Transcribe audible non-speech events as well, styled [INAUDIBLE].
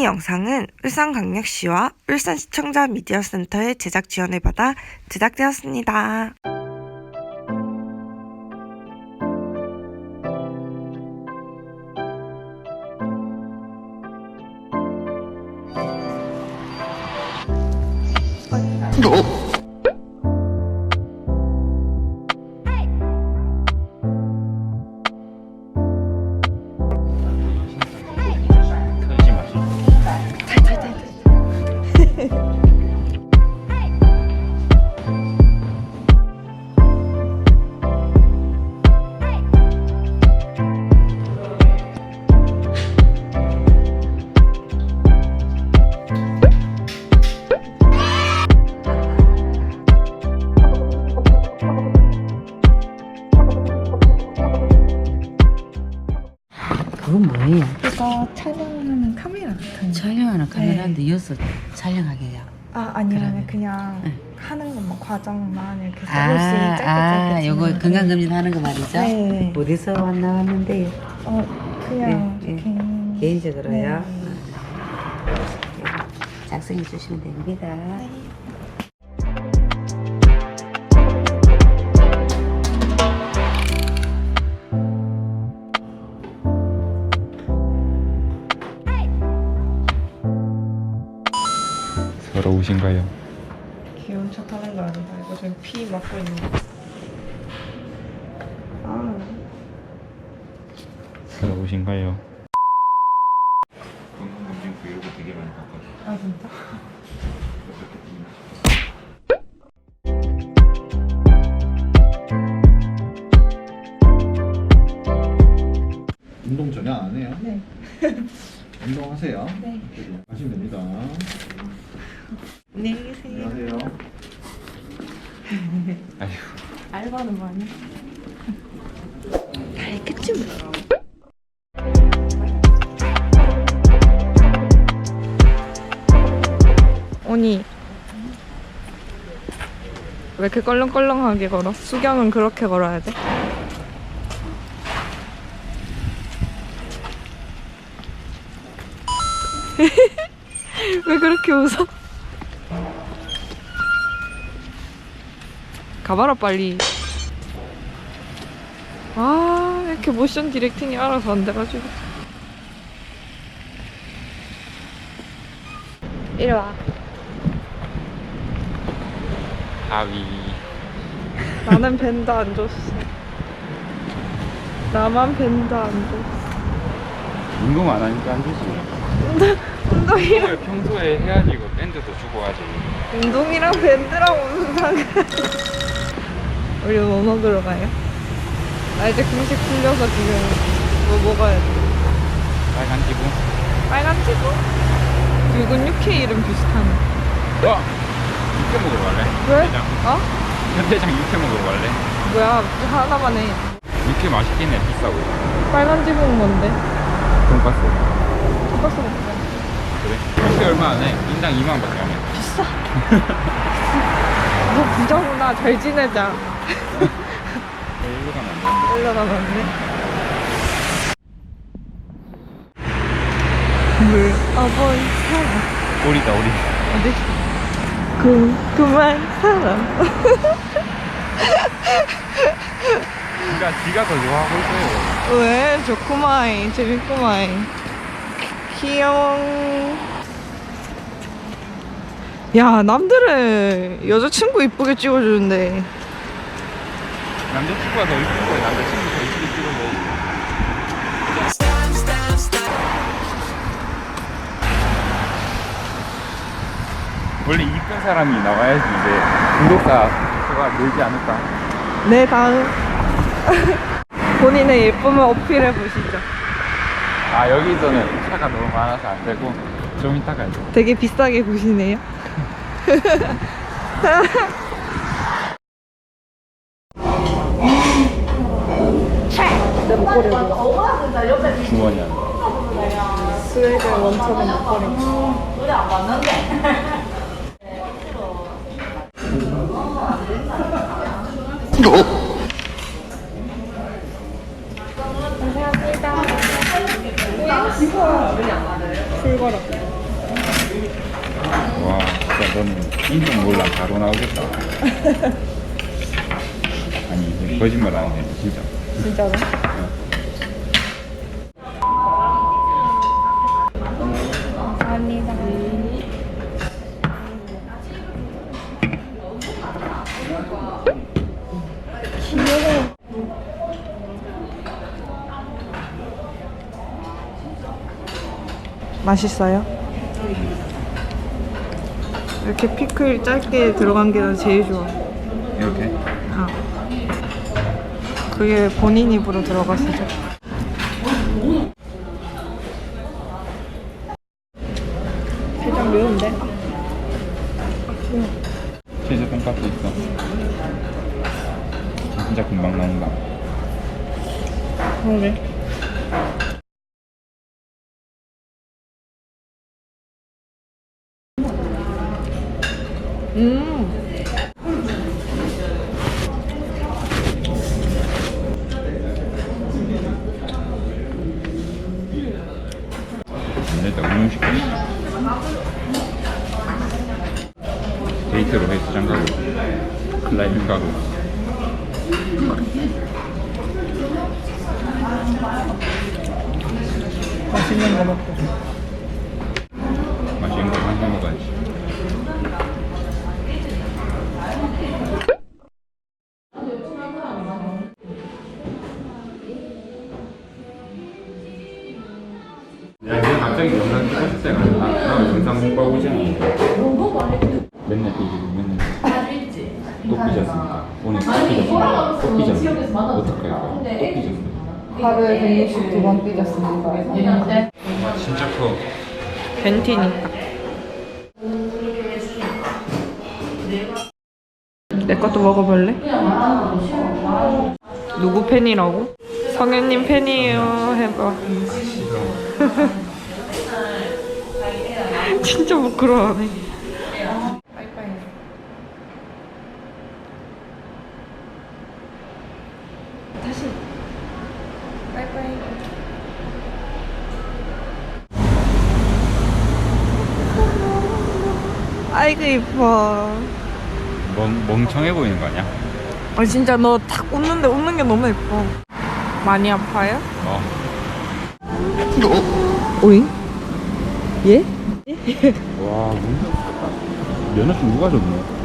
이 영상은 울산광역시와 울산시청자 미디어센터의 제작 지원을 받아 제작되었습니다. 털 Yeah. [LAUGHS] 여기서 촬영하게요. 아 아니면 그러네. 그냥 네. 하는 것만 과정만 이렇게 아, 조금씩 짧게 아, 짧게 요거 찍는 거. 건강검진 하는 거 말이죠? 네. 어디서 나왔는데요? 어 그냥 네, 네. 개인- 개인적으로요? 네. 작성해 주시면 됩니다. 서 러우신가요? 귀여운 척 하는 거 아니다. 이거 지금 피 맞고 있는 거. 아 서러우신가요? 건강검진 브이로그 되게 많이 봤거든요. 아 진짜? 운동 전혀 안 해요? 네. [LAUGHS] 운동하세요. 네. 하시면 됩니다. 안녕히 계세요. 안녕하세요. 아휴. 알바는 많이. 다 했겠지 뭐. 언니 왜 이렇게 껄렁껄렁하게 걸어? 수경은 그렇게 걸어야 돼? [LAUGHS] 왜 그렇게 웃어? 가봐라 빨리 아 이렇게 모션 디렉팅이 알아서 안 돼가지고 이리 와 하위. 나는 밴드 안 줬어 나만 밴드 안 줬어 운동 안 하니까 안 되지. 운동이랑 평소에 해야지 이거 밴드도 주고 하지. 운동이랑 밴드랑 무슨 상관 우리 뭐 먹으러 가요? 나 이제 금식 풀려서 지금 뭐 먹어야 돼 빨간 기분. 빨간 치고 붉은 육회 이름 비슷하네 와! 육회 먹으러 갈래? 왜? 현대장. 어? 현대장 육회 먹으러 갈래? 뭐야 하나만 해 육회 맛있긴 해, 비싸고. 빨간 지붕 뭔데? 돈가스. 돈가스 먹자 그래? 육회 얼마 안 해? 인당 2만 밖에 안 해. 비싸 [LAUGHS] 너 부자구나 잘 지내자 일로 가면 안 돼. 올라가면 안 돼? 물 어버이 사랑 오리다, 오리. 어디? 궁금한 사람 그러니까 지가 더 좋아하고 있어요. 왜? 좋구마이 재밌구마이 귀여워 야 남들은 여자친구 이쁘게 찍어주는데 남자친구가 더 이쁜 거야. 남자친구 더 이쁘게 찍어줘. 원래 이쁜 사람이 나와야지 이제 구독자 수가 늘지 않을까. 내 다음 [LAUGHS] 본인의 예쁨을 어필해 보시죠 아 여기서는 차가 너무 많아서 안 되고 좀 이따 가야죠. 되게 비싸게 보시네요 [LAUGHS] [LAUGHS] 주원이야. 스웨덴 원처럼 목걸이. 출발하. 와, 진짜 너는 인성 몰라 바로 나오겠다. 아니, 거짓말 안 해, 진짜. 진짜로? 감사합니다. 맛있어요? 이렇게 피클 짧게 들어간 게난 제일 좋아. 이렇게? 어. 그게 본인 입으로 들어갔어. 살짝 매운데? 치즈 돈까스 있어. 진짜 금방 나온다. 그러게. 음. 안 됐다, 운동시켜. 데이트로 헬스장 가고, 클라이밍 가고. 맛있는 거 먹고. 맛있는 거 한번 먹어야지. 야, 갑자기 영상 싶다 나, 나 영상 공부하고 있 잖아. 맨날 맨날. 또 삐졌습니다. 오늘 또 삐졌습니다. 또 삐졌습니다. 어떡할까요? 또 삐졌습니다. 하루에 162번 삐졌습니다. 와, 진짜 커. 벤티니까. 내 것도 먹어볼래? 누구 팬이라고? 성현님 팬이에요. 해봐. [LAUGHS] 진짜 부끄러워하네. 다시. 빠이빠이. 아이고 이뻐. 멍, 멍청해 보이는 거 아니야? 아 진짜 너 탁 웃는데 웃는 게 너무 예뻐. 많이 아파요? 어. 오잉? 예? 와, 면허증 누가 줬노?